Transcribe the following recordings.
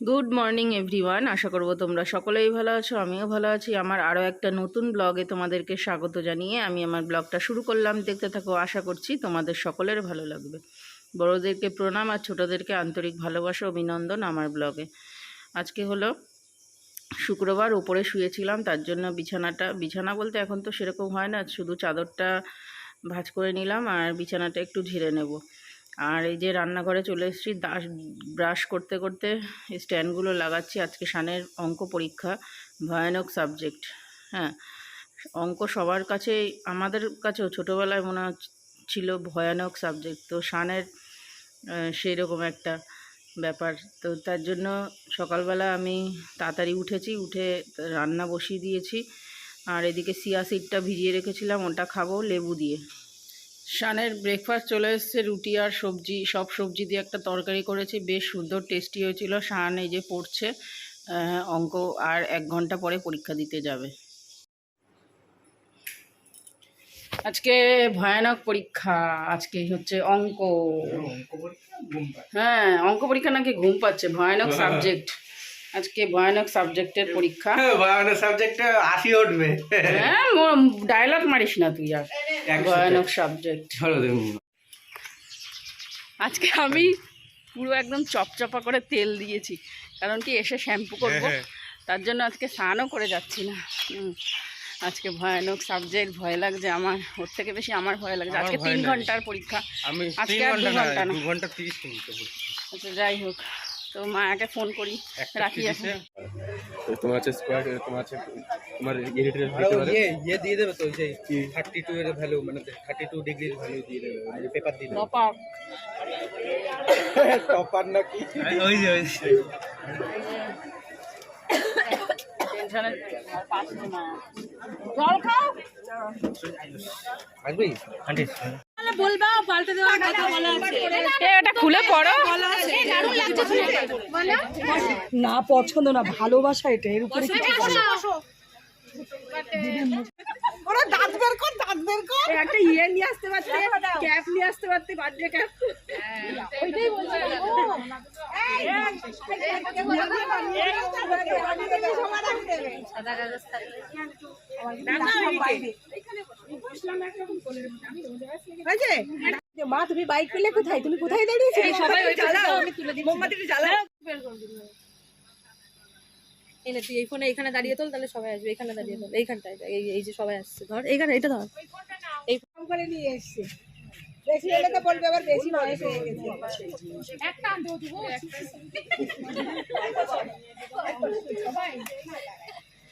Good morning everyone আশা করব তোমরা সকলেই ভালো আছো, আমিও ভালো আছি। আমার আরও একটা নতুন ব্লগে তোমাদেরকে স্বাগত জানিয়ে আমি আমার ব্লগটা শুরু করলাম। দেখতে থাকো, আশা করছি তোমাদের সকলের ভালো লাগবে। বড়োদেরকে প্রণাম আর ছোটোদেরকে আন্তরিক ভালোবাসা, অভিনন্দন আমার ব্লগে। আজকে হলো শুক্রবার উপরে শুয়েছিলাম, তার জন্য বিছানাটা, বিছানা বলতে এখন তো সেরকম হয় না, শুধু চাদরটা ভাঁজ করে নিলাম আর বিছানাটা একটু ঝেড়ে নেব। আর এই যে রান্নাঘরে চলে এসেছি, দাস ব্রাশ করতে করতে স্ট্যান্ডগুলো লাগাচ্ছি। আজকে সানের অঙ্ক পরীক্ষা, ভয়ানক সাবজেক্ট হ্যাঁ। অঙ্ক সবার কাছে, আমাদের কাছেও ছোটোবেলায় মনে ছিল ভয়ানক সাবজেক্ট তো সানের সেই রকম একটা ব্যাপার। তো তার জন্য সকালবেলা আমি তাড়াতাড়ি উঠেছি, উঠে রান্না বসিয়ে দিয়েছি। আর এদিকে সিয়া সিডটা ভিজিয়ে রেখেছিলাম, ওটা খাব লেবু দিয়ে। শানের ব্রেকফাস্ট চলে এসছে রুটি আর সবজি সব সবজি দিয়ে একটা তরকারি করেছি বেশ সুন্দর টেস্টি হয়েছিল। শান এই যে পড়ছে অঙ্ক আর এক ঘণ্টা পরে পরীক্ষা দিতে যাবে। আজকে ভয়ানক পরীক্ষা আজকে হচ্ছে অঙ্ক। হ্যাঁ অঙ্ক পরীক্ষা নাকি ঘুম পাচ্ছে ভয়ানক সাবজেক্ট আজকে ভয়ানক সাবজেক্টের পরীক্ষা। ভয়ানক সাবজেক্টে আসি উঠবে। হ্যাঁ ডায়লগ মারিস না তুই আর। ভয়ানক সাবজেক্ট আজকে আমি পুরো একদম চপচপা করে তেল দিয়েছি। কারণ কি এসে শ্যাম্পু করব। হ্যাঁ, তার জন্য আজকে স্নানও করে যাচ্ছি না। হুম। আজকে ভয়ানক সাবজেক্ট ভয় লাগছে আমার। ওর থেকে বেশি আমার ভয় লাগছে। আজকে তিন ঘণ্টার পরীক্ষা। আজকে আর দু ঘণ্টা না না। ঘণ্টা আচ্ছা যাই হোক। তো মায়াকে ফোন করি। রাখি এখন। তোমার আছে স্কোয়ার তোমার আছে তোমার এডিটর দিতে পারে? ইয়ে ইয়ে দিয়ে দেবে তো যে থার্টি টু এর ভ্যালু মানে থার্টি টু ডিগ্রির ভ্যালু দিয়ে দেবে মানে পেপার দিয়ে দেবে। টপার টপার নাকি? ওই যে ওই যে। টেনশনের আর পাচ্ছে না জল খাও। আসবি আন্টি এ, এটা খুলে পড়ো। না পছন্দ না ভালোবাসা এটা এর উপরে। ওরা দাঁত বের কর দাঁত বের কর একটা ইয়ে নিয়ে আসতে পারতে ক্যাপ নিয়ে আসতে পারতে বার্থডে ক্যাপ ওইটাই বলছি মা তুমি বাইক পেলে কোথায় তুমি কোথায় দাঁড়িয়েছো সবাই আমি তুলে দিই মোমবাতিটা জ্বালাও এই না তুই এই ফোনে এইখানে দাঁড়িয়ে তোল তাহলে সবাই আসবে। এইখানে দাঁড়িয়ে তোল এইখানটায় এই এই যে সবাই আসছে ধর। এইখানে এটা ধর। কম করে নিয়ে এসছে। বেশি হলে তো বলবে আবার বেশি বয়স হয়ে গেছে।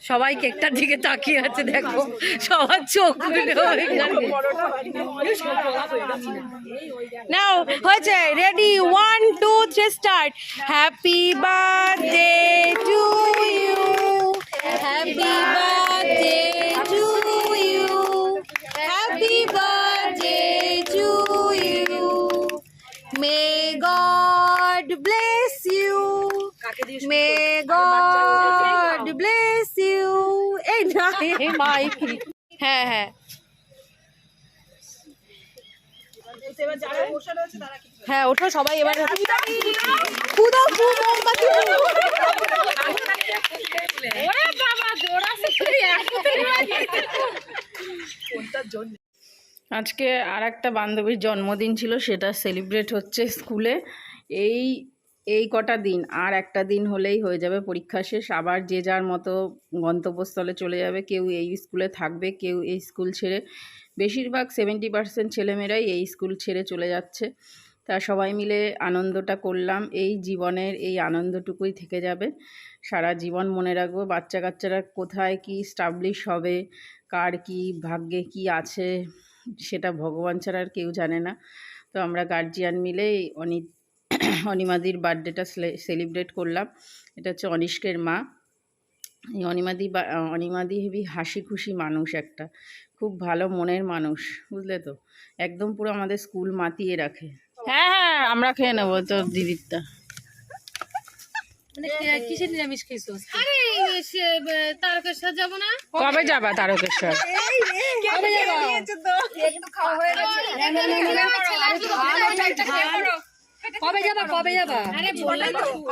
সবাই কেকটার দিকে তাকিয়ে আছে দেখো। সবার চোখ নাও হয়েছে। Ready one two three start happy birthday to you happy birthday to you happy birthday to you may God bless you may God bless you এই না এই মাইক হ্যাঁ হ্যাঁ হ্যাঁ ওঠো সবাই এবার আজকে আর একটা বান্ধবীর জন্মদিন ছিল সেটা সেলিব্রেট হচ্ছে স্কুলে এই এই কটা দিন, আর একটা দিন হলেই হয়ে যাবে পরীক্ষা শেষ। আবার যে যার মতো গন্তব্যস্থলে চলে যাবে, কেউ এই স্কুলে থাকবে, কেউ এই স্কুল ছেড়ে। বেশিরভাগ সেভেন্টি পার্সেন্ট ছেলেমেয়েরাই এই স্কুল ছেড়ে চলে যাচ্ছে। তা সবাই মিলে আনন্দটা করলাম। এই জীবনের এই আনন্দটুকুই থেকে যাবে। সারা জীবন মনে রাখব বাচ্চা কাচ্চারা কোথায় কি স্টাবলিশ হবে, কার কি ভাগ্যে কি আছে, সেটা ভগবান ছাড়া আর কেউ জানে না। তো আমরা গার্জিয়ান মিলে এই অনি অনিমাদির বার্থডেটা সেলিব্রেট করলাম এটা হচ্ছে অনিষ্কের মা এই অনিমাদি বা- অনিমাদি হেবি হাসি খুশি মানুষ একটা খুব ভালো মনের মানুষ বুঝলে তো একদম পুরো আমাদের স্কুল মাতিয়ে রাখে হ্যাঁ হ্যাঁ আমরা খেয়ে নেব তো দিদিরটা মানে কিসের নিরামিষ খেয়েছো তারকেশ্বর যাব না কবে যাবা তারকেশ্বর কবে যাবা কবে যাবা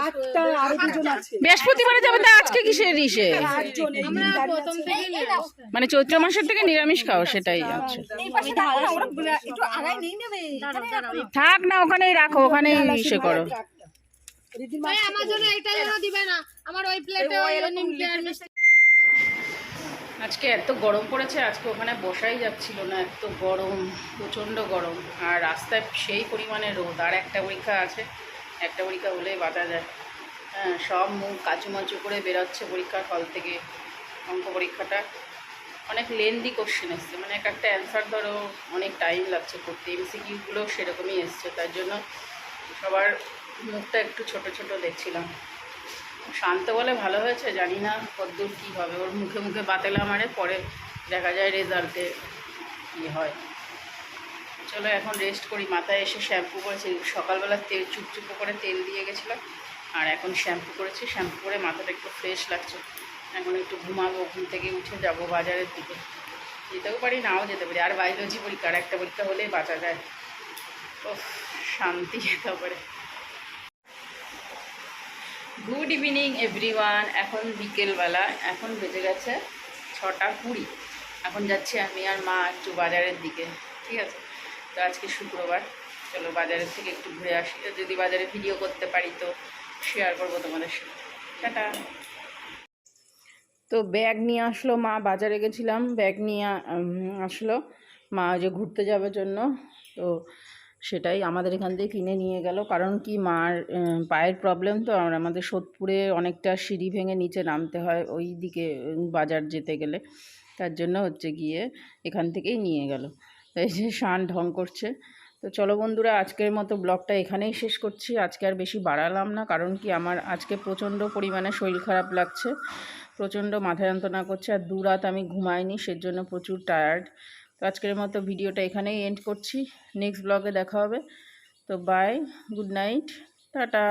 আটটা আরও দুজন আছে। বৃহস্পতিবারে যাবে তা আজকে কিসের ইসে মানে চৈত্র মাসের থেকে নিরামিষ খাও সেটাই আচ্ছা একটু আড়াই নেই নেবে থাক না ওখানেই রাখো ওখানেই ইসে করো। আমার জন্য এটা যেন দিবে না। আমার ওই প্লেটে ওই নিমকি আর মিষ্টি আজকে এত গরম পড়েছে, আজকে ওখানে বসাই যাচ্ছিল না, এত গরম, প্রচণ্ড গরম। আর রাস্তায় সেই পরিমাণে রোদ, আর একটা পরীক্ষা আছে, একটা পরীক্ষা হলেই বাঁচা যায়। হ্যাঁ সব মুখ কাচুমাচু করে বেরোচ্ছে পরীক্ষার ফল থেকে, অঙ্ক পরীক্ষাটা। অনেক লেন্দি কোশ্চেন এসছে মানে এক একটা অ্যান্সার ধরো, অনেক টাইম লাগছে করতে। এমসিকিউগুলো সেরকমই এসছে, তার জন্য সবার মুখটা একটু ছোট ছোট দেখছিলাম। শান্ত বলে ভালো হয়েছে, জানি না কদ্দূর কী হবে। ওর মুখে মুখে বাতেলা মারে, পরে দেখা যায় রেজাল্টে কী হয়। চলো এখন রেস্ট করি। মাথায় এসে শ্যাম্পু করেছি। সকালবেলা তেল, চুপচুপো করে তেল দিয়ে গেছিলাম আর এখন শ্যাম্পু করেছি। শ্যাম্পু করে মাথাটা একটু ফ্রেশ লাগছে। এখন একটু ঘুমাবো, ঘুম থেকে উঠে যাব বাজারের দিকে। যেতেও পারি, নাও যেতে পারি। আর বায়োলজি পরীক্ষা, আর একটা পরীক্ষা হলেই বাঁচা যায়। ও শান্তি তারপরে গুড ইভিনিং এভরিওয়ান এখন বিকেলবেলা, এখন বেজে গেছে ছটা কুড়ি। এখন যাচ্ছি আমি আর মা একটু বাজারের দিকে, ঠিক আছে? তো আজকে শুক্রবার। চলো বাজারের থেকে একটু ঘুরে আসি। যদি বাজারে ভিডিও করতে পারি তো শেয়ার করব তোমাদের সাথে। টাটা। তো ব্যাগ নিয়ে আসলো মা, বাজারে গেছিলাম। ব্যাগ নিয়ে আসলো। মা যে ঘুরতে যাবে জন্য। তো সেটাই আমাদের এখান থেকে কিনে নিয়ে গেল। কারণ কি, মার পায়ের প্রবলেম তো, আর আমাদের সোদপুরে অনেকটা সিঁড়ি ভেঙে নিচে নামতে হয় ওই দিকে বাজার যেতে গেলে। তার জন্য হচ্ছে গিয়ে এখান থেকেই নিয়ে গেল। এই যে শান ঢং করছে। তো চলো বন্ধুরা, আজকের মতো ব্লগটা এখানেই শেষ করছি। আজকে আর বেশি বাড়ালাম না, কারণ কি, আমার আজকে প্রচণ্ড পরিমাণে শরীর খারাপ লাগছে। প্রচণ্ড মাথা যন্ত্রণা করছে, আর দু রাত আমি ঘুমাইনি, সেজন্য প্রচুর টায়ার্ড তো আজকের মতো ভিডিওটা এখানেই এন্ড করছি। নেক্সট ব্লগে দেখা হবে। তো বাই গুড নাইট টাটা।